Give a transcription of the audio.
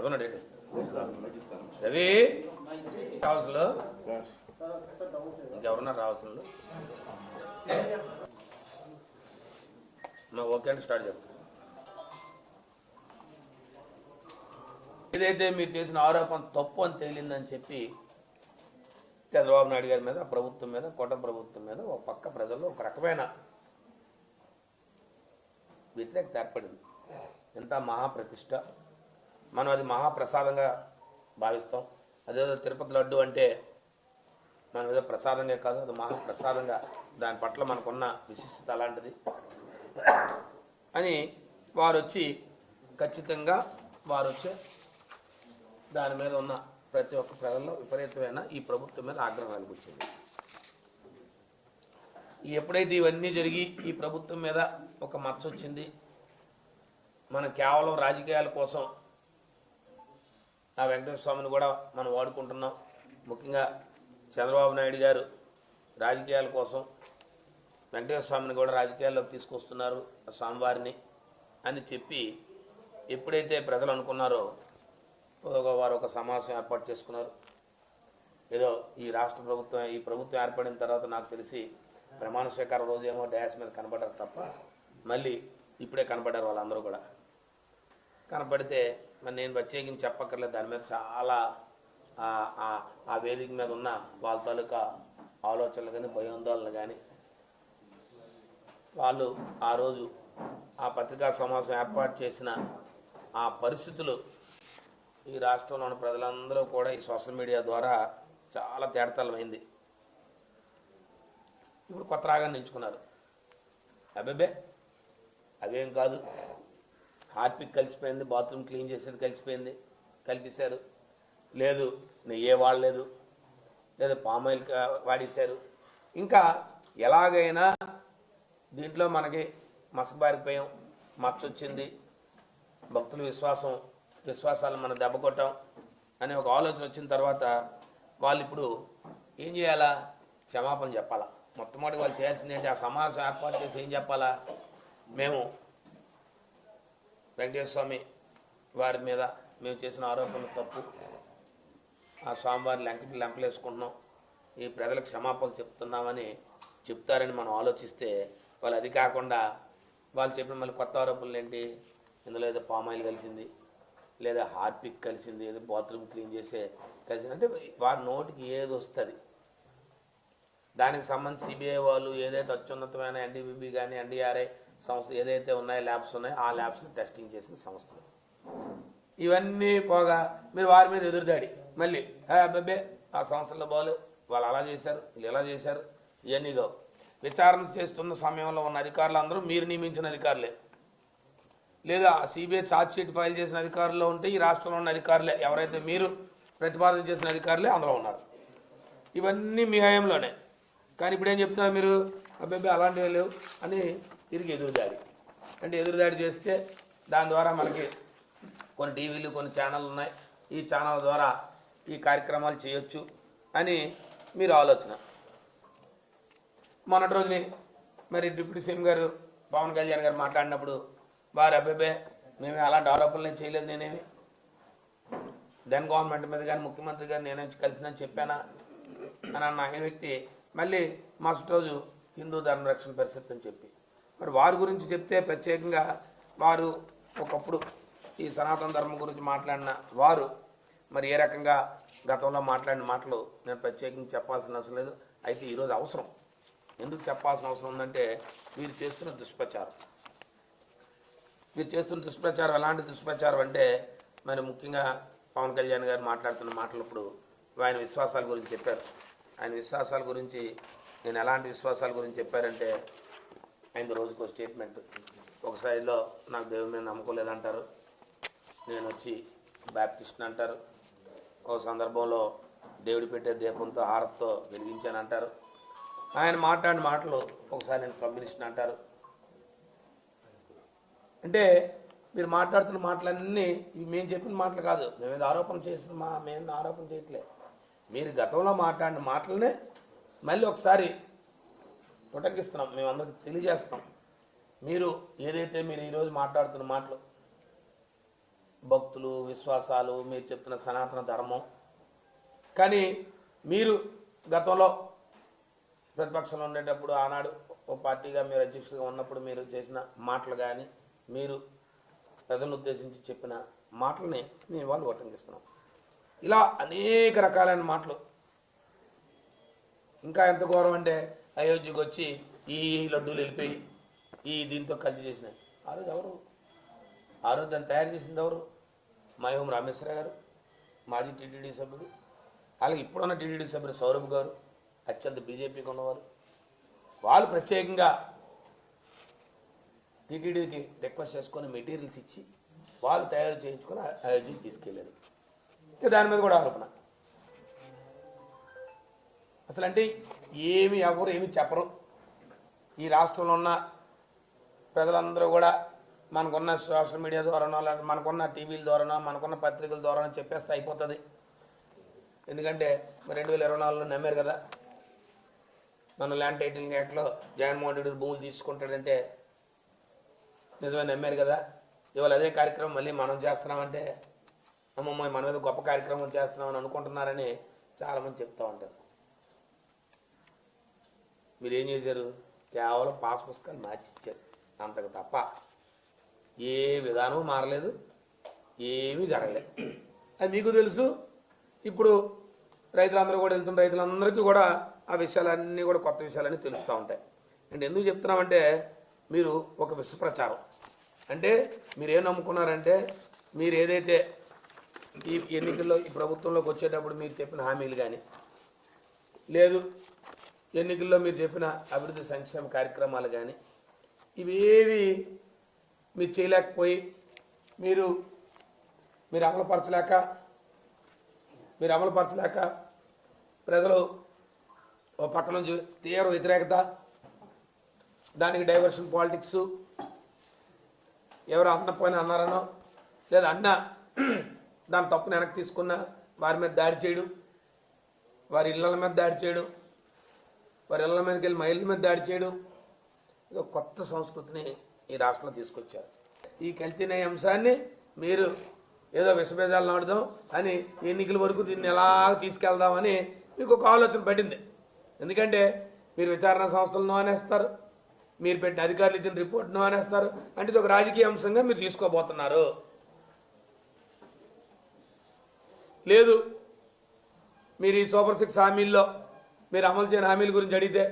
రవి రవి? రావాల్సిందో ఇంకెవరున్నారు రావాల్సిందో ఓకే అంటే స్టార్ట్ చేస్తాం. ఏదైతే మీరు చేసిన ఆరోపణ తప్పు అని తేలిందని చెప్పి చంద్రబాబు నాయుడు గారి మీద ప్రభుత్వం మీద కోట ప్రభుత్వం మీద ఒక పక్క ప్రజల్లో ఒక రకమైన వ్యతిరేకత ఏర్పడింది. ఎంత మహాప్రతిష్ట మనం అది మహాప్రసాదంగా భావిస్తాం. అదేదో తిరుపతి లడ్డు అంటే మనం ఏదో ప్రసాదంగా కాదు అది మహాప్రసాదంగా దాని పట్ల మనకున్న విశిష్టత అలాంటిది. అని వారు వచ్చి ఖచ్చితంగా వారు వచ్చే దాని మీద ఉన్న ప్రతి ఒక్క ప్రజల్లో విపరీతమైన ఈ ప్రభుత్వం మీద ఆగ్రహం అనిపించింది ఎప్పుడైతే ఇవన్నీ జరిగి ఈ ప్రభుత్వం మీద ఒక మచ్చ వచ్చింది మనం కేవలం రాజకీయాల కోసం ఆ వెంకటేశ్వర స్వామిని కూడా మనం వాడుకుంటున్నాం. ముఖ్యంగా చంద్రబాబు నాయుడు గారు రాజకీయాల కోసం వెంకటేశ్వర స్వామిని కూడా రాజకీయాల్లోకి తీసుకొస్తున్నారు ఆ స్వామివారిని అని చెప్పి ఎప్పుడైతే ప్రజలు అనుకున్నారో వారు ఒక సమావేశం ఏర్పాటు చేసుకున్నారు. ఏదో ఈ రాష్ట్ర ప్రభుత్వం ఈ ప్రభుత్వం ఏర్పడిన తర్వాత నాకు తెలిసి ప్రమాణ స్వీకారం రోజు ఏమో డ్యాష్ మీద కనబడారు తప్ప మళ్ళీ ఇప్పుడే కనబడారు వాళ్ళందరూ కూడా. కనపడితే మరి నేను ప్రత్యేకించి చెప్పక్కర్లేదు దాని మీద చాలా ఆ- వేదిక మీద ఉన్న వాళ్ళ తాలూకా ఆలోచనలు కానీ భయోందోళనలు కానీ వాళ్ళు ఆ రోజు ఆ పత్రికా సమావేశం ఏర్పాటు చేసిన ఆ పరిస్థితులు ఈ రాష్ట్రంలో ఉన్న ప్రజలందరూ కూడా ఈ సోషల్ మీడియా ద్వారా చాలా తేడతలమైంది. ఇప్పుడు కొత్త రాగాన్ని ఎంచుకున్నారు. అబ్బెబ్బే! అవేం కాదు. హార్పిక్ కలిసిపోయింది బాత్రూమ్ క్లీన్ చేసేది కలిసిపోయింది కలిపేశారు. లేదు నెయ్యే వాడలేదు లేదు పామాయిల్ వాడేశారు. ఇంకా ఎలాగైనా దీంట్లో మనకి మసకబారిపోయాం మచ్చ వచ్చింది భక్తుల విశ్వాసం విశ్వాసాలు మనం దెబ్బ కొట్టాం అనే ఒక ఆలోచన వచ్చిన తర్వాత వాళ్ళు ఇప్పుడు ఏం చేయాలా? క్షమాపణ చెప్పాలా. మొట్టమొదటి వాళ్ళు చేయాల్సింది ఏంటి? ఆ సమాజం ఏర్పాటు చేసి ఏం చెప్పాలా? మేము వెంకటేశ్వర స్వామి వారి మీద మేము చేసిన ఆరోపణలు తప్పు. ఆ స్వామివారి లెంక లెంపలేసుకుంటున్నాం ఈ ప్రజలకు క్షమాపణలు చెప్తున్నామని చెప్తారని మనం ఆలోచిస్తే వాళ్ళు అది కాకుండా వాళ్ళు చెప్పిన మళ్ళీ కొత్త ఆరోపణలు ఏంటి? ఇందులో ఏదో పామాయిల్ కలిసింది లేదా హార్పిక్ కలిసింది ఏదో బాత్రూమ్ క్లీన్ చేసే కలిసింది. అంటే వారి నోటికి ఏది వస్తుంది? దానికి సంబంధించి సిబిఐ వాళ్ళు ఏదైతే అత్యున్నతమైన ఎన్డీబీబీ కానీ ఎన్డీఆర్ఐ సంస్థ ఏదైతే ఉన్నాయో ల్యాబ్స్ ఉన్నాయో ఆ ల్యాబ్స్ని టెస్టింగ్ చేసిన సంస్థలు. ఇవన్నీ పోగా మీరు వారి మీద ఎదురుదాడి. మళ్ళీ అబ్బబ్బే ఆ సంస్థల్లో బాలు వాళ్ళు అలా చేశారు వీళ్ళు ఇలా చేశారు ఇవన్నీదో విచారణ చేస్తున్న సమయంలో ఉన్న అధికారులు అందరూ మీరు నియమించిన అధికారులే. లేదా సిబిఐ ఛార్జ్ షీట్ ఫైల్ చేసిన అధికారులు ఉంటే ఈ రాష్ట్రంలో ఉన్న అధికారులే. ఎవరైతే మీరు ప్రతిపాదన చేసిన అధికారులే అందులో ఉన్నారు. ఇవన్నీ మీ హయాంలోనే. కానీ ఇప్పుడు ఏం చెప్తున్నారు మీరు? అబ్బాయి అలాంటివి లేవు అని తిరిగి ఎదురుదాడి అంటే ఎదురుదాడి చేస్తే దాని ద్వారా మనకి కొన్ని టీవీలు కొన్ని ఛానళ్ళు ఉన్నాయి. ఈ ఛానల్ ద్వారా ఈ కార్యక్రమాలు చేయొచ్చు అని మీరు ఆలోచన. మొన్నటి రోజుని మరి డిప్యూటీ సీఎం గారు పవన్ కళ్యాణ్ గారు మాట్లాడినప్పుడు వారు అబ్బాబే మేమే అలాంటి ఆరోపణలు ఏం చేయలేదు నేనేమి. దెన్ గవర్నమెంట్ మీద కానీ ముఖ్యమంత్రి గారు నేనే కలిసిందని చెప్పానా? అని అన్న వ్యక్తి మళ్ళీ మరుసటి రోజు హిందూ ధర్మ రక్షణ పరిషత్ అని చెప్పి. మరి వారి గురించి చెప్తే ప్రత్యేకంగా వారు ఒకప్పుడు ఈ సనాతన ధర్మం గురించి మాట్లాడిన వారు మరి ఏ రకంగా గతంలో మాట్లాడిన మాటలు నేను ప్రత్యేకంగా చెప్పాల్సిన అవసరం లేదు. అయితే ఈరోజు అవసరం. ఎందుకు చెప్పాల్సిన అవసరం ఉందంటే మీరు చేస్తున్న దుష్ప్రచారం. మీరు చేస్తున్న దుష్ప్రచారం ఎలాంటి దుష్ప్రచారం అంటే మరి ముఖ్యంగా పవన్ కళ్యాణ్ గారు మాట్లాడుతున్న మాటలప్పుడు ఆయన విశ్వాసాల గురించి చెప్పారు. ఆయన విశ్వాసాల గురించి నేను ఎలాంటి విశ్వాసాల గురించి చెప్పారంటే ఆయన రోజుకు ఒక స్టేట్మెంట్ ఒక సైడ్లో నాకు దేవుని మీద నమ్మకం లేదంటారు. నేను వచ్చి బ్యాప్టిస్ట్ అంటారు. ఒక సందర్భంలో దేవుడి పెట్టే దీపంతో హారత్తో వెలిగించానంటారు. ఆయన మాట్లాడిన మాటలు ఒకసారి నేను కమ్యూనిస్ట్ అంటారు. అంటే మీరు మాట్లాడుతున్న మాటలన్నీ ఇవి మేము చెప్పిన మాటలు కాదు. మేము ఏదో ఆరోపణ చేసిన మా మేము ఆరోపణ చేయట్లే. మీరు గతంలో మాట్లాడిన మాటలనే మళ్ళీ ఒకసారి తొటగిస్తున్నాం మేము అందరికి తెలియజేస్తాం మీరు ఏదైతే మీరు ఈరోజు మాట్లాడుతున్న మాటలు భక్తులు విశ్వాసాలు మీరు చెప్తున్న సనాతన ధర్మం కానీ మీరు గతంలో ప్రతిపక్షంలో ఉండేటప్పుడు ఆనాడు ఓ పార్టీగా మీరు అధ్యక్షులుగా ఉన్నప్పుడు మీరు చేసిన మాటలు కానీ మీరు ప్రజలను ఉద్దేశించి చెప్పిన మాటలని మేము వాళ్ళు ఉటంకిస్తున్నాం ఇలా అనేక రకాలైన మాటలు. ఇంకా ఎంత ఘోరం అంటే అయోధ్యకు వచ్చి ఈ లడ్డూలు వెళ్ళిపోయి ఈ దీంతో కలిసి చేసినాయి. ఆ రోజు ఎవరు? ఆ రోజు దాన్ని తయారు చేసింది ఎవరు? మాయోం రామేశ్వర గారు మాజీ టీటీడీ సభ్యుడు అలాగే ఇప్పుడున్న టీటీడీ సభ్యుడు సౌరభ్ గారు అత్యంత బీజేపీకి ఉన్నవారు. వాళ్ళు ప్రత్యేకంగా టీటీడీకి రిక్వెస్ట్ చేసుకొని మెటీరియల్స్ ఇచ్చి వాళ్ళు తయారు చేయించుకొని అయోధ్యకి తీసుకెళ్ళారు. ఇక దాని మీద కూడా ఆరోపణ. అసలు అంటే ఏమి ఎవరు ఏమి చెప్పరు. ఈ రాష్ట్రంలో ఉన్న ప్రజలందరూ కూడా మనకున్న సోషల్ మీడియా ద్వారానో లేదా మనకున్న టీవీల ద్వారానో మనకున్న పత్రికల ద్వారానో చెప్పేస్తే అయిపోతుంది. ఎందుకంటే రెండు వేల ఇరవై నాలుగులో నమ్మారు కదా. మన ల్యాండ్ టైటిలింగ్ యాక్ట్లో జగన్మోహన్ రెడ్డి భూములు తీసుకుంటాడంటే నిజమే నమ్మారు కదా. ఇవాళ అదే కార్యక్రమం మళ్ళీ మనం చేస్తున్నామంటే అమ్మమ్మ మన మీద గొప్ప కార్యక్రమం చేస్తున్నామని అనుకుంటున్నారని చాలామంది చెప్తా ఉంటారు. మీరు ఏం చేశారు? కేవలం పాస్ పుస్తకాన్ని మార్చిచ్చారు. అంతకు తప్ప ఏ విధానం మారలేదు ఏమీ జరగలేదు. అది మీకు తెలుసు. ఇప్పుడు రైతులందరూ కూడా వెళ్తున్న రైతులందరికీ కూడా ఆ విషయాలన్నీ కూడా కొత్త విషయాలన్నీ తెలుస్తూ ఉంటాయి. అంటే ఎందుకు చెప్తున్నామంటే మీరు ఒక విశ్వప్రచారం. అంటే మీరేం నమ్ముకున్నారంటే మీరు ఏదైతే ఈ ఎన్నికల్లో ఈ ప్రభుత్వంలోకి వచ్చేటప్పుడు మీరు చెప్పిన హామీలు కానీ లేదు ఎన్నికల్లో మీరు చెప్పిన అభివృద్ధి సంక్షేమ కార్యక్రమాలు కానీ ఇవేవి మీరు చేయలేకపోయి మీరు మీరు అమలుపరచలేక మీరు అమలుపరచలేక ప్రజలు ఓ పక్క నుంచి తీవ్ర వ్యతిరేకత దానికి డైవర్షన్ పాలిటిక్స్ ఎవరు అన్నపోయిన అన్నారనో లేదా అన్న దాని తప్పుని వెనక్కి తీసుకున్న వారి మీద దాడి చేయడం వారి ఇళ్ళ మీద దాడి చేయడం వారి ఇళ్ళ మీదకి వెళ్ళి మహిళల మీద దాడి చేయడం. ఇది కొత్త సంస్కృతిని ఈ రాష్ట్రంలో తీసుకొచ్చారు. ఈ కల్తీనే అంశాన్ని మీరు ఏదో విషభేదాలు నాడుదాం అని ఎన్నికల వరకు దీన్ని ఎలా తీసుకెళ్దామని మీకు ఒక ఆలోచన పడింది. ఎందుకంటే మీరు విచారణ సంస్థలను అనేస్తారు మీరు పెట్టిన అధికారులు ఇచ్చిన రిపోర్ట్ను అనేస్తారు అంటే ఇది ఒక రాజకీయ అంశంగా మీరు తీసుకోబోతున్నారు. లేదు మీరు ఈ సూపర్ సిక్స్ హామీల్లో మీరు అమలు చేయని హామీల గురించి అడిగితే